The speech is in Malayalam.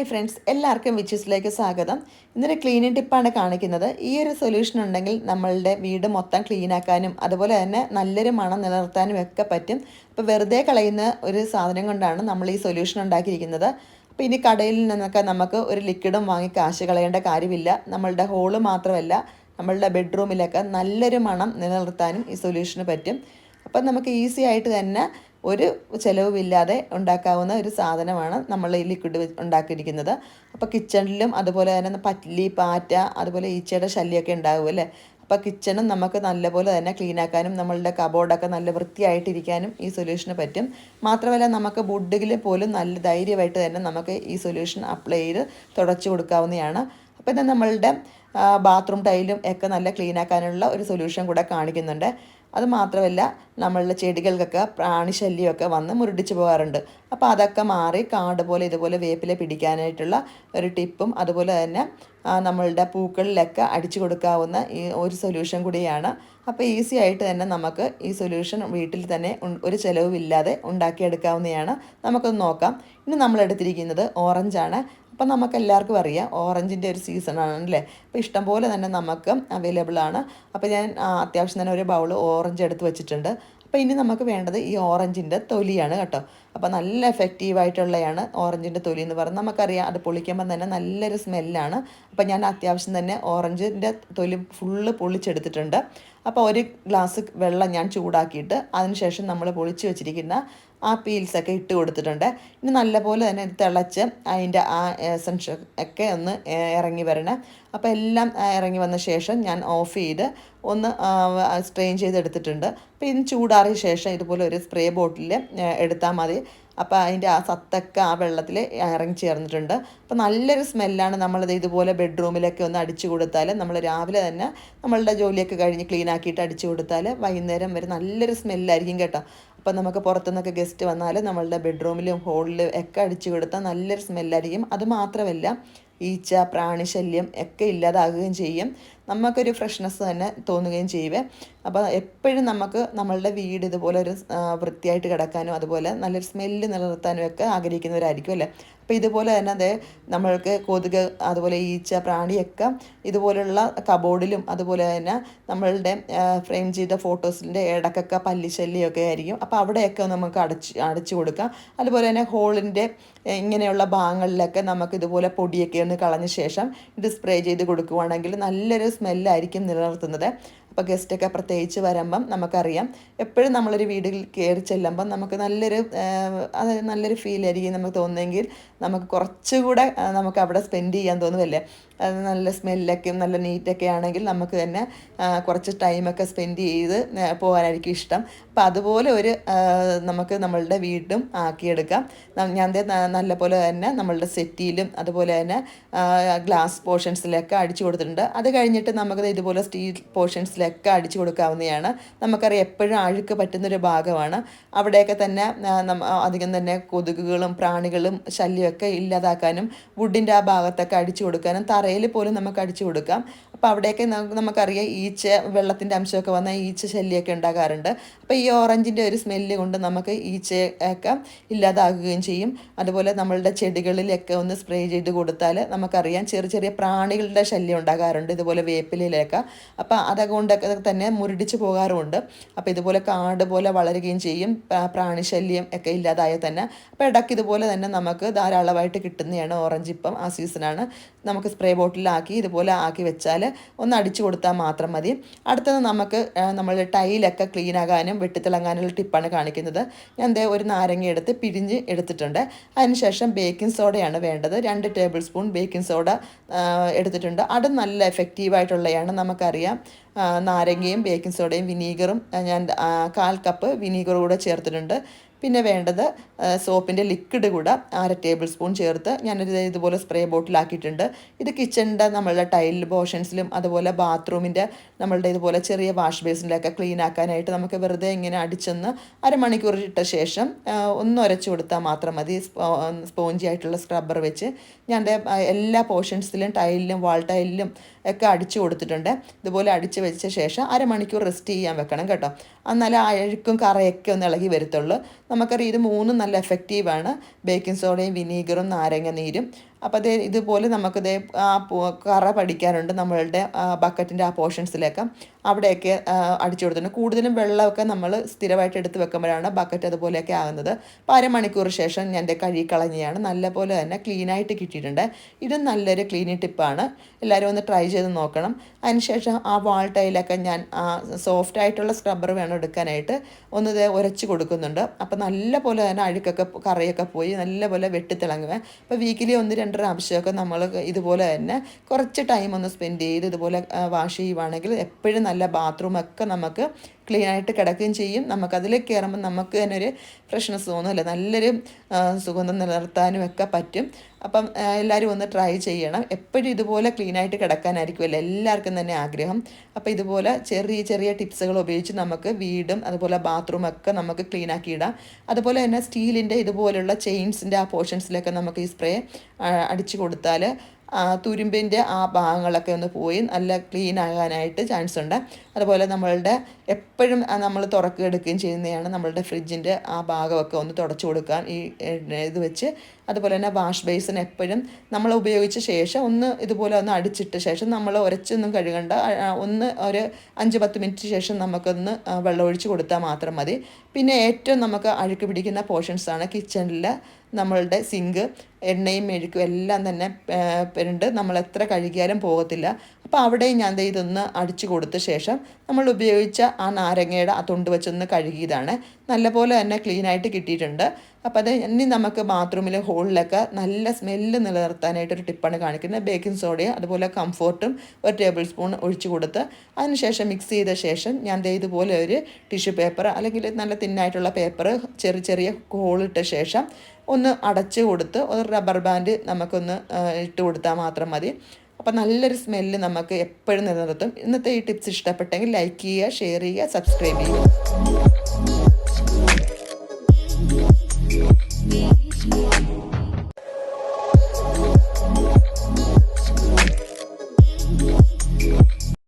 ഹായ് ഫ്രണ്ട്സ് എല്ലാവർക്കും വിച്ചസിലേക്ക് സ്വാഗതം. ഇന്നൊരു ക്ലീനിങ് ടിപ്പാണ് കാണിക്കുന്നത്. ഈ ഒരു സൊല്യൂഷൻ ഉണ്ടെങ്കിൽ നമ്മളുടെ വീട് മൊത്തം ക്ലീനാക്കാനും അതുപോലെ തന്നെ നല്ലൊരു മണം നിലനിർത്താനും ഒക്കെ പറ്റും. അപ്പോൾ വെറുതെ കളയുന്ന ഒരു സാധനം കൊണ്ടാണ് നമ്മൾ ഈ സൊല്യൂഷൻ ഉണ്ടാക്കിയിരിക്കുന്നത്. അപ്പോൾ ഇനി കടയിൽ നിന്നൊക്കെ നമുക്ക് ഒരു ലിക്വിഡും വാങ്ങി കാശ് കളയേണ്ട കാര്യമില്ല. നമ്മളുടെ ഹോൾ മാത്രമല്ല നമ്മളുടെ ബെഡ്റൂമിലൊക്കെ നല്ലൊരു മണം നിലനിർത്താനും ഈ സൊല്യൂഷന് പറ്റും. അപ്പം നമുക്ക് ഈസി ആയിട്ട് തന്നെ ഒരു ചിലവുമില്ലാതെ ഉണ്ടാക്കാവുന്ന ഒരു സാധനമാണ് നമ്മൾ ഈ ലിക്വിഡ് ഉണ്ടാക്കിയിരിക്കുന്നത്. അപ്പോൾ കിച്ചണിലും അതുപോലെ തന്നെ പല്ലി പാറ്റ അതുപോലെ ഈച്ചയുടെ ശല്യമൊക്കെ ഉണ്ടാകുമല്ലേ അപ്പോൾ കിച്ചണും നമുക്ക് നല്ലപോലെ തന്നെ ക്ലീൻ ആക്കാനും നമ്മളുടെ കബോർഡൊക്കെ നല്ല വൃത്തിയായിട്ടിരിക്കാനും ഈ സൊല്യൂഷന് പറ്റും. മാത്രമല്ല നമുക്ക് വുഡിൽ പോലും നല്ല ധൈര്യമായിട്ട് തന്നെ നമുക്ക് ഈ സൊല്യൂഷൻ അപ്ലൈ ചെയ്ത് തുടച്ചു കൊടുക്കാവുന്നതാണ്. അപ്പോൾ ഇത് നമ്മളുടെ ബാത്റൂം ടൈലും ഒക്കെ നല്ല ക്ലീൻ ആക്കാനുള്ള ഒരു സൊല്യൂഷൻ കൂടെ കാണിക്കുന്നുണ്ട്. അത് മാത്രമല്ല നമ്മളുടെ ചെടികൾക്കൊക്കെ പ്രാണിശല്യമൊക്കെ വന്ന് മുരടിച്ച് പോകാറുണ്ട്. അപ്പോൾ അതൊക്കെ മാറി കാട് പോലെ ഇതുപോലെ വേപ്പില പിടിക്കാനായിട്ടുള്ള ഒരു ടിപ്പും അതുപോലെ തന്നെ നമ്മളുടെ പൂക്കളിലൊക്കെ അടിച്ചു കൊടുക്കാവുന്ന ഈ ഒരു സൊല്യൂഷൻ കൂടിയാണ്. അപ്പോൾ ഈസി ആയിട്ട് തന്നെ നമുക്ക് ഈ സൊല്യൂഷൻ വീട്ടിൽ തന്നെ ഒരു ചിലവുമില്ലാതെ ഉണ്ടാക്കിയെടുക്കാവുന്നതാണ്. നമുക്കൊന്ന് നോക്കാം. ഇനി നമ്മൾ എടുത്തിരിക്കുന്നത് ഓറഞ്ചാണ്. അപ്പം നമുക്ക് എല്ലാവർക്കും അറിയാം. ഓറഞ്ചിന്റെ ഒരു സീസണാണ് അല്ലേ? അപ്പോൾ ഇഷ്ടംപോലെ തന്നെ നമുക്ക് അവൈലബിൾ ആണ്. അപ്പോൾ ഞാൻ അത്യാവശ്യം തന്നെ ഒരു ബൗൾ ഓറഞ്ച് എടുത്ത് വെച്ചിട്ടുണ്ട്. അപ്പോൾ ഇനി നമുക്ക് വേണ്ടത് ഈ ഓറഞ്ചിന്റെ തൊലിയാണ് കേട്ടോ. അപ്പോൾ നല്ല എഫക്റ്റീവായിട്ടുള്ളതാണ് ഓറഞ്ചിന്റെ തൊലി എന്ന് പറയുന്നത് നമുക്കറിയാം അത് പൊളിക്കുമ്പോൾ തന്നെ നല്ലൊരു സ്മെല്ലാണ് അപ്പോൾ ഞാൻ അത്യാവശ്യം തന്നെ ഓറഞ്ചിന്റെ തൊലി ഫുള്ള് പൊളിച്ചെടുത്തിട്ടുണ്ട്. അപ്പോൾ ഒരു ഗ്ലാസ് വെള്ളം ഞാൻ ചൂടാക്കിയിട്ട് അതിനുശേഷം നമ്മൾ പൊളിച്ച് വെച്ചിരിക്കുന്ന ആ പീൽസൊക്കെ ഇട്ട് കൊടുത്തിട്ടുണ്ട്. ഇനി നല്ലപോലെ തന്നെ തിളച്ച് അതിന്റെ ആ എസൻസ് ഒക്കെ ഒന്ന് ഇറങ്ങി വരണം. അപ്പോൾ എല്ലാം ഇറങ്ങി വന്ന ശേഷം ഞാൻ ഓഫ് ചെയ്ത് ഒന്ന് സ്ട്രെയിൻ ചെയ്തെടുത്തിട്ടുണ്ട്. അപ്പോൾ ഇത് ചൂടാറിയ ശേഷം ഇതുപോലെ ഒരു സ്പ്രേ ബോട്ടിൽ എടുത്താൽ മതി. അപ്പോൾ അതിന്റെ ആ സത്തൊക്കെ ആ വെള്ളത്തിൽ ഇറങ്ങി ചേർന്നിട്ടുണ്ട്. അപ്പോൾ നല്ലൊരു സ്മെല്ലാണ് നമ്മളത് ഇതുപോലെ ബെഡ്റൂമിലൊക്കെ ഒന്ന് അടിച്ചു കൊടുത്താൽ നമ്മൾ രാവിലെ തന്നെ നമ്മളുടെ ജോലിയൊക്കെ കഴിഞ്ഞ് ക്ലീൻ ആക്കിയിട്ട് അടിച്ചു കൊടുത്താൽ വൈകുന്നേരം വരെ നല്ലൊരു സ്മെല്ലായിരിക്കും കേട്ടോ. അപ്പം നമുക്ക് പുറത്തുനിന്നൊക്കെ ഗസ്റ്റ് വന്നാൽ നമ്മളുടെ ബെഡ്റൂമിലും ഹോളിലും ഒക്കെ അടിച്ചു കൊടുത്താൽ നല്ലൊരു സ്മെല്ലായിരിക്കും അത് മാത്രമല്ല ഈച്ച പ്രാണിശല്യം ഒക്കെ ഇല്ലാതാകുകയും ചെയ്യും. നമുക്കൊരു ഫ്രഷ്നെസ് തന്നെ തോന്നുകയും ചെയ്യുവേ അപ്പോൾ എപ്പോഴും നമുക്ക് നമ്മളുടെ വീട് ഇതുപോലെ ഒരു വൃത്തിയായിട്ട് കിടക്കാനും അതുപോലെ നല്ലൊരു സ്മെല്ല് നിലനിർത്താനും ഒക്കെ ആഗ്രഹിക്കുന്നവരായിരിക്കും അല്ലേ? അപ്പോൾ ഇതുപോലെ തന്നെ അതെ നമ്മൾക്ക് കൊതുക് അതുപോലെ ഈച്ച പ്രാണിയൊക്കെ ഇതുപോലുള്ള കബോർഡിലും അതുപോലെ തന്നെ നമ്മളുടെ ഫ്രെയിം ചെയ്ത ഫോട്ടോസിന്റെ ഇടക്കൊക്കെ പല്ലിശല്യമൊക്കെ ആയിരിക്കും. അപ്പോൾ അവിടെയൊക്കെ നമുക്ക് അടച്ച് അടച്ചു കൊടുക്കാം. അതുപോലെ തന്നെ ഹോളിന്റെ ഇങ്ങനെയുള്ള ഭാഗങ്ങളിലൊക്കെ നമുക്ക് ഇതുപോലെ പൊടിയൊക്കെ ഒന്ന് കളഞ്ഞ ശേഷം ഇത് സ്പ്രേ ചെയ്ത് കൊടുക്കുവാണെങ്കിൽ നല്ലൊരു സ്മെല്ലായിരിക്കും നിലനിർത്തുന്നത്. അപ്പോൾ ഗസ്റ്റൊക്കെ പ്രത്യേകിച്ച് വരുമ്പം നമുക്കറിയാം. എപ്പോഴും നമ്മളൊരു വീടിൽ കയറി ചെല്ലുമ്പം നമുക്ക് നല്ലൊരു അത് നല്ലൊരു ഫീലായിരിക്കും നമുക്ക് തോന്നുന്നെങ്കിൽ നമുക്ക് കുറച്ചുകൂടെ നമുക്ക് അവിടെ സ്പെൻഡ് ചെയ്യാൻ തോന്നുമല്ലേ അത് നല്ല സ്മെല്ലൊക്കെ നല്ല നീറ്റൊക്കെ ആണെങ്കിൽ നമുക്ക് തന്നെ കുറച്ച് ടൈമൊക്കെ സ്പെൻഡ് ചെയ്ത് പോകാനായിരിക്കും ഇഷ്ടം. അപ്പോൾ അതുപോലെ ഒരു നമുക്ക് നമ്മളുടെ വീടും ആക്കിയെടുക്കാം. ഞാൻ നല്ല പോലെ തന്നെ നമ്മളുടെ സെറ്റിയിലും അതുപോലെ തന്നെ ഗ്ലാസ് പോർഷൻസിലൊക്കെ അടിച്ചു കൊടുത്തിട്ടുണ്ട്. അത് കഴിഞ്ഞിട്ട് നമുക്ക് ഇതുപോലെ സ്റ്റീൽ പോർഷൻസിലൊക്കെ അടിച്ചു കൊടുക്കാവുന്നതാണ്. നമുക്കറിയാം എപ്പോഴും അഴുക്ക് പറ്റുന്നൊരു ഭാഗമാണ്. അവിടെയൊക്കെ തന്നെ അധികം തന്നെ കൊതുകുകളും പ്രാണികളും ശല്യമൊക്കെ ഇല്ലാതാക്കാനും വുഡിന്റെ ആ ഭാഗത്തൊക്കെ അടിച്ചു കൊടുക്കാനും തറയിൽ പോലും നമുക്ക് അടിച്ചു കൊടുക്കാം. അപ്പോൾ അവിടെയൊക്കെ നമുക്കറിയാം ഈച്ച വെള്ളത്തിന്റെ അംശമൊക്കെ വന്നാൽ ഈച്ച ശല്യമൊക്കെ ഉണ്ടാകാറുണ്ട്. അപ്പോൾ ഈ ഓറഞ്ചിന്റെ ഒരു സ്മെല്ല് കൊണ്ട് നമുക്ക് ഈച്ചയൊക്കെ ഇല്ലാതാകുകയും ചെയ്യും. അതുപോലെ നമ്മളുടെ ചെടികളിലൊക്കെ ഒന്ന് സ്പ്രേ ചെയ്ത് കൊടുത്താൽ നമുക്കറിയാം ചെറിയ ചെറിയ പ്രാണികളുടെ ശല്യം ഉണ്ടാകാറുണ്ട് ഇതുപോലെ വേപ്പിലയിലൊക്കെ. അപ്പോൾ അതുകൊണ്ടൊക്കെ തന്നെ മുരടിച്ച് പോകാറുമുണ്ട്. അപ്പോൾ ഇതുപോലെ കാട് പോലെ വളരുകയും ചെയ്യും. പ്രാണിശല്യം ഒക്കെ ഇല്ലാതായ തന്നെ. അപ്പോൾ ഇടയ്ക്ക് ഇതുപോലെ തന്നെ നമുക്ക് ധാരാളമായിട്ട് കിട്ടുന്നതാണ് ഓറഞ്ച് ഇപ്പം ആ സീസണാണ്. നമുക്ക് സ്പ്രേ ബോട്ടിലാക്കി ഇതുപോലെ ആക്കി വെച്ചാൽ ഒന്ന് അടിച്ചു കൊടുത്താൽ മാത്രം മതി. അടുത്തത് നമുക്ക് നമ്മൾ ടൈലൊക്കെ ക്ലീൻ ആകാനും വെട്ടിത്തിളങ്ങാനുള്ള ടിപ്പാണ് കാണിക്കുന്നത്. ഞാൻ ദേ ഒരു നാരങ്ങ എടുത്ത് പിരിഞ്ഞ് എടുത്തിട്ടുണ്ട്. അതിനുശേഷം ബേക്കിംഗ് സോഡയാണ് വേണ്ടത്. രണ്ട് ടേബിൾ സ്പൂൺ ബേക്കിംഗ് സോഡ എടുത്തിട്ടുണ്ട്. അത് നല്ല എഫക്റ്റീവായിട്ടുള്ളതാണ് നമുക്കറിയാം. നാരങ്ങയും ബേക്കിംഗ് സോഡയും വിനീഗറും ഞാൻ കാൽ കപ്പ് വിനീഗറും കൂടെ ചേർത്തിട്ടുണ്ട്. പിന്നെ വേണ്ടത് സോപ്പിന്റെ ലിക്വിഡ് കൂടെ അര ടേബിൾ സ്പൂൺ ചേർത്ത് ഞാനൊരു ഇതുപോലെ സ്പ്രേ ബോട്ടിലാക്കിയിട്ടുണ്ട്. ഇത് കിച്ചണിന്റെ നമ്മളുടെ ടൈൽ പോർഷൻസിലും അതുപോലെ ബാത്റൂമിന്റെ നമ്മളുടെ ഇതുപോലെ ചെറിയ വാഷ് ബേസിനിലൊക്കെ ക്ലീൻ ആക്കാനായിട്ട് നമുക്ക് വെറുതെ ഇങ്ങനെ അടിച്ചൊന്ന് അരമണിക്കൂർ ഇട്ട ശേഷം ഒന്ന് ഉരച്ചു കൊടുത്താൽ മാത്രം മതി. സ്പോഞ്ചി ആയിട്ടുള്ള സ്ക്രബ്ബർ വെച്ച് ഞാൻ എല്ലാ പോർഷൻസിലും ടൈലിലും വാൾ ടൈലിലും ഒക്കെ അടിച്ചു കൊടുത്തിട്ടുണ്ട്. ഇതുപോലെ അടിച്ച് വെച്ച ശേഷം അരമണിക്കൂർ റെസ്റ്റ് ചെയ്യാൻ വെക്കണം കേട്ടോ. എന്നാലും അഴുക്കും കറയൊക്കെ ഒന്ന് ഇളകി വരത്തുള്ളൂ. നമുക്കറിയാം ഇത് മൂന്നും നല്ല എഫക്റ്റീവാണ് ബേക്കിംഗ് സോഡയും വിനീഗറും നാരങ്ങ നീരും. അപ്പോൾ അതേ ഇതുപോലെ നമുക്ക് നമുക്കിതേ ആ കറ പഠിക്കാനുണ്ട് നമ്മളുടെ ബക്കറ്റിന്റെ ആ പോർഷൻസിലേക്ക്. അവിടെയൊക്കെ അടിച്ചു കൊടുത്തിട്ടുണ്ട്. കൂടുതലും വെള്ളമൊക്കെ നമ്മൾ സ്ഥിരമായിട്ട് എടുത്ത് വെക്കുമ്പോഴാണ് ബക്കറ്റ് അതുപോലെയൊക്കെ ആകുന്നത്. അപ്പോൾ അരമണിക്കൂർ ശേഷം ഞാൻ എന്റെ കഴുകി കളഞ്ഞതാണ്. നല്ലപോലെ തന്നെ ക്ലീനായിട്ട് കിട്ടിയിട്ടുണ്ട്. ഇതും നല്ലൊരു ക്ലീനിങ് ടിപ്പാണ്. എല്ലാവരും ഒന്ന് ട്രൈ ചെയ്ത് നോക്കണം. അതിനുശേഷം ആ വാൾ ടൈലൊക്കെ ഞാൻ ആ സോഫ്റ്റ് ആയിട്ടുള്ള സ്ക്രബ്ബർ വേണം എടുക്കാനായിട്ട് ഒന്ന് ഇത് ഉരച്ച് കൊടുക്കുന്നുണ്ട്. അപ്പോൾ നല്ലപോലെ തന്നെ അഴുക്കൊക്കെ കറിയൊക്കെ പോയി നല്ലപോലെ വെട്ടിത്തിളങ്ങുക അപ്പോൾ വീക്കിലി ഒന്ന് രണ്ട് പ്രാവശ്യമൊക്കെ നമ്മൾ ഇതുപോലെ തന്നെ കുറച്ച് ടൈം ഒന്ന് സ്പെൻഡ് ചെയ്ത് ഇതുപോലെ വാഷ് ചെയ്യുവാണെങ്കിൽ എപ്പോഴും നല്ല ബാത്റൂമൊക്കെ നമുക്ക് ക്ലീൻ ആയിട്ട് കിടക്കുകയും ചെയ്യും. നമുക്ക് അതിലേക്ക് കയറുമ്പോൾ നമുക്ക് തന്നെ ഒരു ഫ്രഷ്നസ് തോന്നുമല്ലോ നല്ലൊരു സുഗന്ധം നിലനിർത്താനും ഒക്കെ പറ്റും. അപ്പം എല്ലാവരും ഒന്ന് ട്രൈ ചെയ്യണം. എപ്പോഴും ഇതുപോലെ ക്ലീൻ ആയിട്ട് കിടക്കാനായിരിക്കുമല്ലോ എല്ലാവർക്കും തന്നെ ആഗ്രഹം. അപ്പോൾ ഇതുപോലെ ചെറിയ ചെറിയ ടിപ്സുകൾ ഉപയോഗിച്ച് നമുക്ക് വീടും അതുപോലെ ബാത്റൂം ഒക്കെ നമുക്ക് ക്ലീൻ ആക്കി ഇടാം. അതുപോലെ തന്നെ സ്റ്റീലിന്റെ ഇതുപോലുള്ള ചെയിൻസിന്റെ ആ പോർഷൻസിലൊക്കെ നമുക്ക് ഈ സ്പ്രേ അടിച്ചു കൊടുത്താൽ തുരുമ്പിന്റെ ആ ഭാഗങ്ങളൊക്കെ ഒന്ന് പോയി നല്ല ക്ലീൻ ആകാനായിട്ട് ചാൻസ് ഉണ്ട്. അതുപോലെ നമ്മളുടെ എപ്പോഴും നമ്മൾ തുറക്കുക എടുക്കുകയും ചെയ്യുന്നതാണ് നമ്മളുടെ ഫ്രിഡ്ജിന്റെ ആ ഭാഗമൊക്കെ ഒന്ന് തുടച്ചു കൊടുക്കാൻ ഈ ഇത് വെച്ച്. അതുപോലെ തന്നെ വാഷ് ബേസിൻ എപ്പോഴും നമ്മൾ ഉപയോഗിച്ച ശേഷം ഒന്ന് ഇതുപോലെ ഒന്ന് അടിച്ചിട്ട ശേഷം നമ്മൾ ഉരച്ചൊന്നും കഴുകണ്ട. ഒന്ന് ഒരു അഞ്ച് പത്ത് മിനിറ്റ് ശേഷം നമുക്കൊന്ന് വെള്ളമൊഴിച്ച് കൊടുത്താൽ മാത്രം മതി. പിന്നെ ഏറ്റവും നമുക്ക് അഴുക്ക് പിടിക്കുന്ന പോർഷൻസാണ് കിച്ചണിൽ നമ്മളുടെ സിങ്ക് എണ്ണയും മെഴുക്കും എല്ലാം തന്നെ ഉണ്ട് നമ്മൾ എത്ര കഴുകിയാലും പോകത്തില്ല. അപ്പോൾ അവിടെയും ഞാൻ ഇതൊന്ന് അടിച്ചു കൊടുത്ത ശേഷം നമ്മൾ ഉപയോഗിച്ച ആ നാരങ്ങയുടെ ആ തൊണ്ട് വെച്ചൊന്ന് കഴുകിയതാണ്. നല്ലപോലെ തന്നെ ക്ലീനായിട്ട് കിട്ടിയിട്ടുണ്ട്. അപ്പോൾ അത് ഇനി നമുക്ക് ബാത്റൂമിൽ ഹോളിലൊക്കെ നല്ല സ്മെല്ല് നിലനിർത്താനായിട്ടൊരു ടിപ്പാണ് കാണിക്കുന്നത്. ബേക്കിംഗ് സോഡയും അതുപോലെ കംഫോർട്ടും ഒരു ടേബിൾ സ്പൂൺ ഒഴിച്ചു കൊടുത്ത് അതിനുശേഷം മിക്സ് ചെയ്ത ശേഷം ഞാൻ ഇതുപോലെ ഒരു ടിഷ്യൂ പേപ്പർ അല്ലെങ്കിൽ നല്ല തിന്നായിട്ടുള്ള പേപ്പർ ചെറിയ ചെറിയ ഹോളിട്ട ശേഷം ഒന്ന് അടച്ചു കൊടുത്ത് ഒരു റബ്ബർ ബാൻഡ് നമുക്കൊന്ന് ഇട്ട് കൊടുത്താൽ മാത്രം മതി. അപ്പോൾ നല്ലൊരു സ്മെല്ല് നമുക്ക് എപ്പോഴും നിലനിർത്തും. ഇന്നത്തെ ഈ ടിപ്സ് ഇഷ്ടപ്പെട്ടെങ്കിൽ ലൈക്ക് ചെയ്യുക ഷെയർ ചെയ്യുക സബ്സ്ക്രൈബ് ചെയ്യുക.